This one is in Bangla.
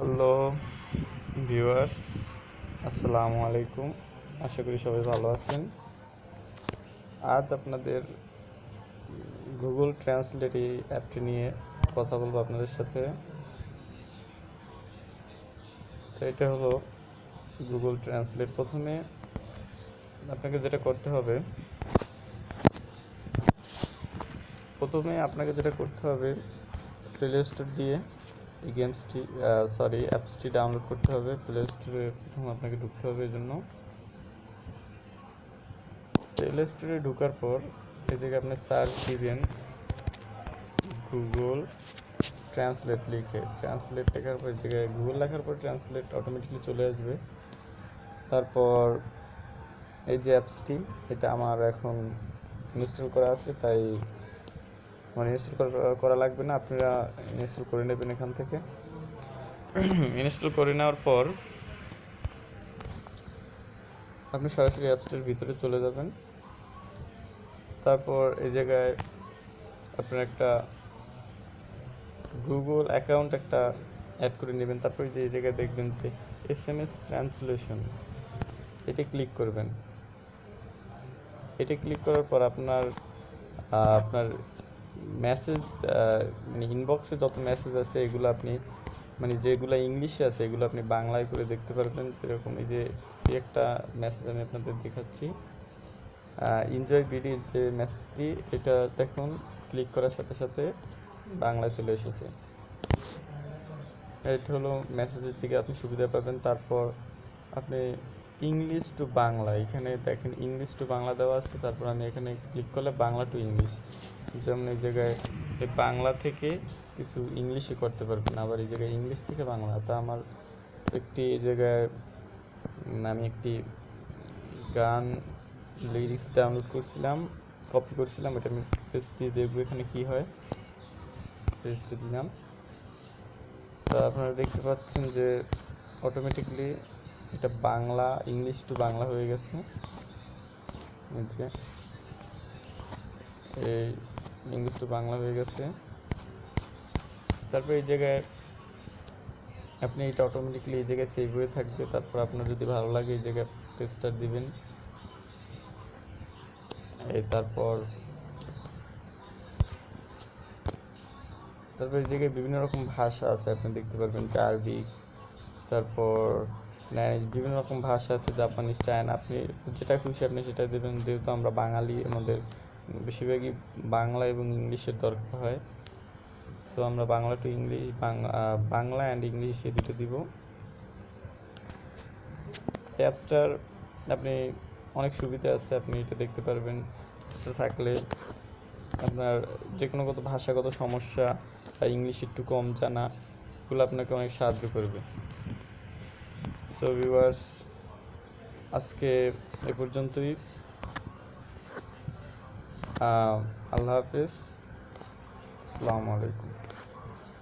হ্যালো ভিউয়ার্স, আসসালামু আলাইকুম। আশা করি সবাই ভালো আছেন। আজ আপনাদের গুগল ট্রান্সলেট এই অ্যাপটি নিয়ে কথা বলব আপনাদের সাথে। তো এটা হলো গুগল ট্রান্সলেট প্রথমে আপনাকে যেটা করতে হবে, প্রথমে আপনাকে যেটা করতে হবে প্লে স্টোর দিয়ে এই গেমসটি সরি অ্যাপসটি ডাউনলোড করতে হবে প্লে স্টোরে প্রথম আপনাকে ঢুকতে হবে এই জন্য প্লে স্টোরে ঢোকার পর এই জায়গায় আপনি সার্চ দিবেন গুগল ট্রান্সলেট লিখে। ট্রান্সলেট লেখার পর জায়গায় গুগল লেখার পর ট্রান্সলেট অটোমেটিকলি চলে আসবে। তারপর এই যে অ্যাপসটি এটা আমার এখন ইনস্টল করা আছে, তাই মানে ইনস্টল করা লাগবে না, আপনারা ইনস্টল করে নেবেন এখান থেকে। ইনস্টল করে নেওয়ার পর আপনি সরাসরি অ্যাপসটির ভিতরে চলে যাবেন। তারপর এই জায়গায় আপনার একটা গুগল অ্যাকাউন্ট একটা অ্যাড করে নেবেন। তারপর যে, এই জায়গায় দেখবেন যে এস এম এস ট্রান্সলেশন এটা ক্লিক করবেন। এটা ক্লিক করার পর আপনার আপনার মেসেজ মানে ইনবক্সে যত মেসেজ আছে এগুলো আপনি মানে যেগুলো ইংলিশে আছে, এগুলো আপনি বাংলায় করে দেখতে পারবেন। যেরকম এই যে একটা মেসেজ আমি আপনাদের দেখাচ্ছি। এনজয় বিডি যে মেসেজটি এটা দেখুন ক্লিক করার সাথে সাথে বাংলায় চলে এসেছে। এটা হলো মেসেজের দিকে আপনি সুবিধা পাবেন। তারপর আপনি ইংলিশ টু বাংলা, এখানে দেখেন ইংলিশ টু বাংলা দেওয়া আছে, তারপর আমি এখানে ক্লিক করলে বাংলা টু ইংলিশ যেমন এই জায়গায় এই বাংলা থেকে কিছু ইংলিশে করতে পারবেন, আবার এই জায়গায় ইংলিশ থেকে বাংলা, তা আমার একটি এই জায়গায় আমি একটি গান লিরিক্স ডাউনলোড করছিলাম কপি করছিলাম, এটা আমি পেস্ট দিয়ে দেখব এখানে কী হয় পেস্ট দিলাম, তা আপনারা দেখতে পাচ্ছেন যে অটোমেটিকলি এটা বাংলা ইংলিশ টু বাংলা হয়ে গেছে। এই ইংলিশ টু বাংলা হয়ে গেছে। তারপর এই জায়গায় আপনি এটা অটোমেটিকলি এই জায়গায় সেভ হয়ে থাকবে। তারপর আপনার যদি ভালো লাগে এই জায়গায় টেস্টার দিবেন। এই তারপর তারপর এই জায়গায় বিভিন্ন রকম ভাষা আছে। আপনি দেখতে পারবেন আরবি তারপর ল্যাঙ্গুয়েজ বিভিন্ন রকম ভাষা আছে জাপানিজ চায়না আপনি যেটা খুশি আপনি সেটা দেবেন। যেহেতু আমরা বাঙালি, আমাদের বেশিরভাগই বাংলা এবং ইংলিশের দরকার হয়। সো আমরা Bangla to English Bangla Bangla and English এই দুটো দিব। অ্যাপসটার আপনি অনেক সুবিধা আছে, আপনি এটা দেখতে পারবেন। থাকলে আপনার যে কোনো কত ভাষাগত সমস্যা বা ইংলিশ একটু কম জানা, এগুলো আপনাকে অনেক সাহায্য করবে। সো ভিউয়ার্স আজকে এ পর্যন্তই। আল্লাহ হাফিজ। আসসালামু আলাইকুম।